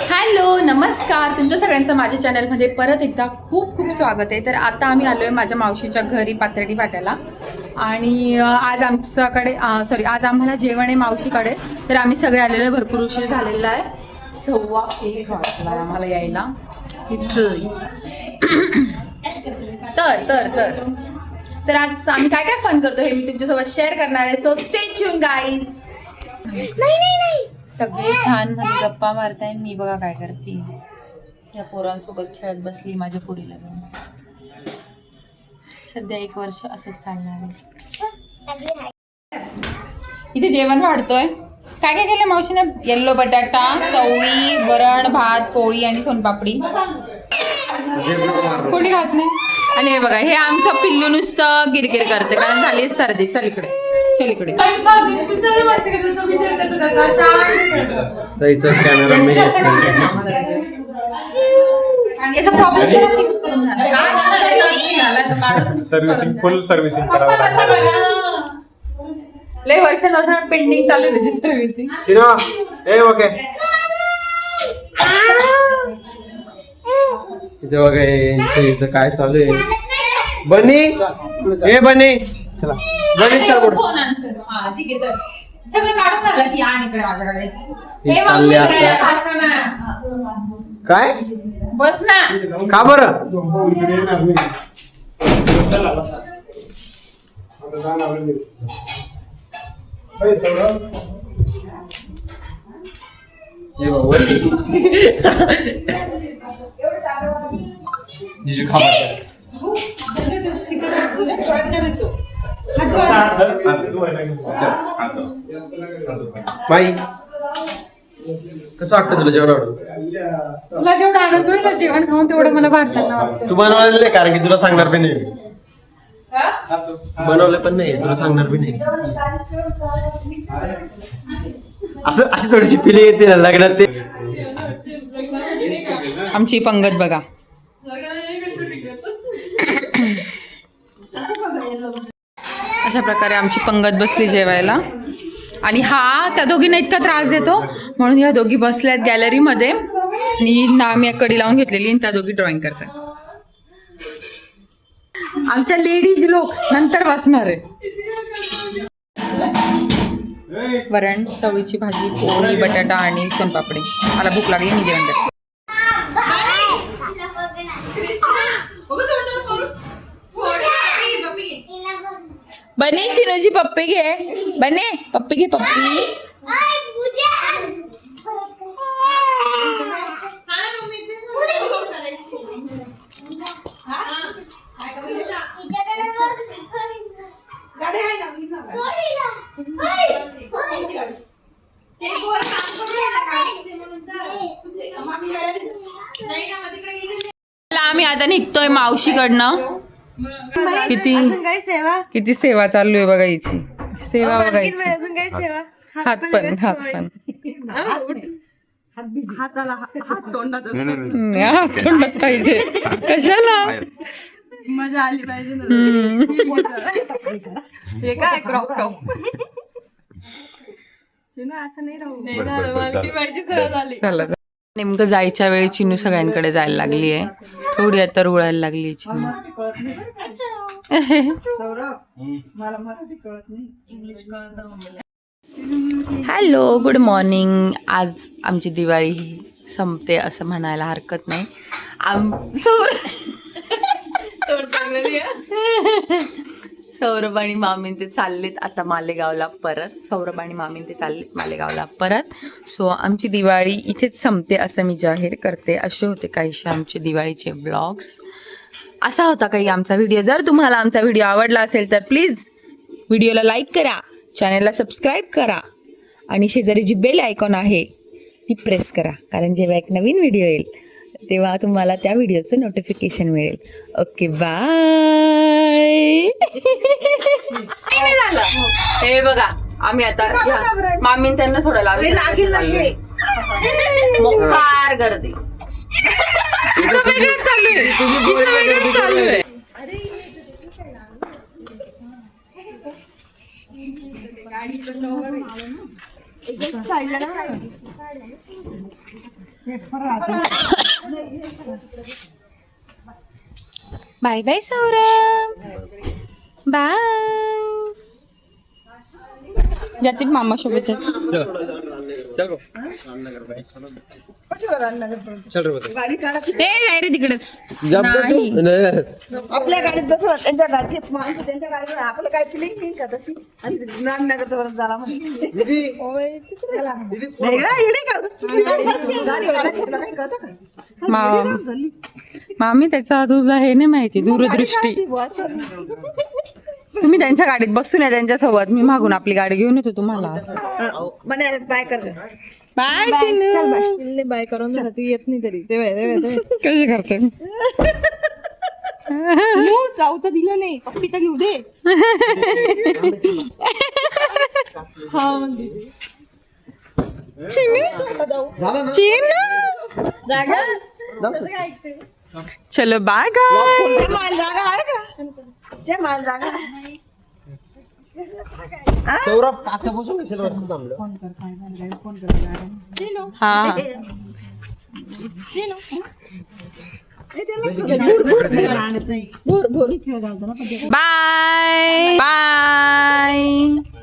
Hello नमस्कार. तुमच्या सगळ्यांचं माझ्या चॅनलमध्ये परत एकदा खूप खूप स्वागत आहे. तर आता आम्ही आलो आहे माझ्या मावशीच्या घरी पाथर्डी फाट्याला. आणि आज आमच्याकडे सॉरी आज आम्हाला जेवण आहे मावशीकडे. तर आम्ही सगळे आलेलो आहे. भरपूर उशीर झालेला आहे. सव्वा एक वाजला आम्हाला यायला. तर तर तर. तर आज आम्ही काय काय फन करतो हे मी तुमच्यासोबत शेअर करणार आहे. सो स्टे ट्यून गाईज नाही नाही नाही. सगळे छानमध्ये गप्पा मारताय आणि मी बघा काय करते. या पोरांसोबत खेळत बसली माझ्या पोरीला घेऊन. सध्या एक वर्ष असंच चालणार आहे. इथे जेवण वाढतोय. काय काय केलं मावशीने? येल्लो बटाटा चवळी वरण भात पोळी आणि सोनपापडी. कोणी खात नाही? आणि हे बघा हे आमचं पिल्लू नुसतं गिरगिर करते कारण झाली सर्दी. चल इकडे. चल इकडे कॅमेरा मी सर्व्हिसिंग. फुल सर्व्हिसिंग करावं लागतं लय वर्षानुसार पेंडिंग चालू आहे त्याची सर्व्हिसिंग चिनो ए ओके. इथे बघा हे यांचं इथं काय चालू आहे? बनी ए बनी. चला बनी चल फोन आण सर. हा, ठीक आहे, चल. सगळं काढून झालं की आण इकडे माझ्याकडे हे चालले मम्मी, आता. ना. काय बस ना का बरं हे बघ, वरती. जिजू खा बरं. बाई. कसं वाटतं तुला जेवण तुला जेवढं आनंद होईल ना जेवण खाऊन तेवढं मला वाटतं ना वाटतं. तू बनवलेलं आहे कारण की तुला सांगणार पण नाही. हा? बनवलं पण नाही तुला सांगणार पण नाही. असं अशी थोडीशी फिलिंग येते ना लग्नात ते. आमची पंगत बघा. अशा प्रकारे आमची पंगत बसली जेवायला. आणि हा त्या दोघींना इतका त्रास देतो. म्हणून ह्या दोघी बसल्यात गॅलरीमध्ये आणि ना मी कडी लावून घेतलेली आणि त्या दोघी ड्रॉइंग करतात. आमच्या लेडीज लोक नंतर बसणार आहे. वरण चवळीची भाजी पोळी बटाटा आणि सोनपापडी. मला भूक लागली मी जेवण करते. बने चिनूची पप्पी घे. बने पप्पी घे पप्पी. आम्ही आता निघतोय मावशीकडनं. किती अजून काही सेवा? किती सेवा चालू आहे बघा हिची सेवा बघायची. अजून काही सेवा? हात पण हात पण. हाताला हात तोंडात हम्म, हात तोंडात पाहिजे. कशाला? मजा आली पाहिजे ना. हम्म. हे काय क्रॉप टॉप असं नाही राहू. मालकी पाहिजे सहज आली. चला. चला. नेमकं जायच्या वेळी चिनू सगळ्यांकडे जायला लागली आहे थोडी आता रुळायला लागली चिनू मला मराठी कळत नाही इंग्लिश कळत हॅलो गुड मॉर्निंग. आज आमची दिवाळी ही संपते असं म्हणायला हरकत नाही. आम सौर सौरभ आणि मामीन ते चाललेत. आता मालेगावला परत. सौरभ आणि मामीन ते चाललेत मालेगावला परत. सो आमची दिवाळी इथेच संपते असं मी जाहीर करते. असे होते काहीशे आमचे दिवाळीचे ब्लॉग्स असा होता काही आमचा व्हिडिओ जर तुम्हाला आमचा व्हिडिओ आवडला असेल तर प्लीज व्हिडिओला लाईक करा. चॅनलला सबस्क्राईब करा. आणि शेजारी जी बेल आयकॉन आहे ती प्रेस करा. कारण जेव्हा एक नवीन व्हिडिओ येईल तेव्हा तुम्हाला त्या व्हिडिओचं नोटिफिकेशन मिळेल. ओके बाय झालं हे बघा आम्ही आता मामीन त्यांना सोडायला. मोकार गर्दी. चालू आहे. चालू बाय बाय सौरभ. बाय. जाते मामा सोबत जाते चल रे. गाडी ए नाही तिकडेच. नाही. आपल्या गाडीत बसवा त्यांच्या गाडीत माणसं त्यांच्या गाडीत आपलं काय फिलिंग नाही का तशी? आणि नामनगर झाला म्हणजे तुला माम मामी त्याचा तुझा हे नाही माहिती दूरदृष्टी. तुम्ही त्यांच्या गाडीत बसून या त्यांच्यासोबत. मी मागून आपली गाडी घेऊन येतो तुम्हाला. म्हणे बाय कर. बाय बाय करून झालं ती येत नाही तरी. तेव्हा कशी करते? जाऊ तर दिलं नाही. पप्पी तर घेऊ दे. चिनू चलो बाय गाय जागा आहे का? जे माल जागा आहे. सौरभ काचा बसून कशाला रस्ता थांबलं हा. हा ए, त्याला भूर, भूर, ते. बाय. बाय.